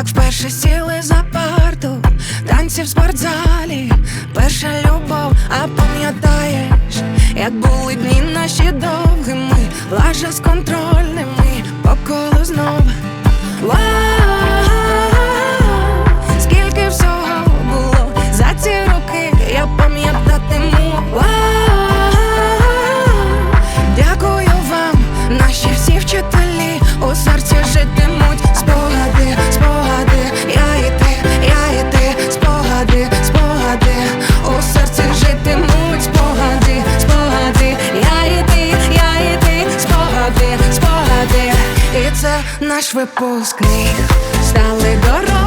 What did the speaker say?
як вперше сіли за парту, танці в спортзалі, перша любов, а пам'ятаєш, як були дні наші довгими, лажа з контрольними, по колу знов. Це наш випускник, стали дорослими,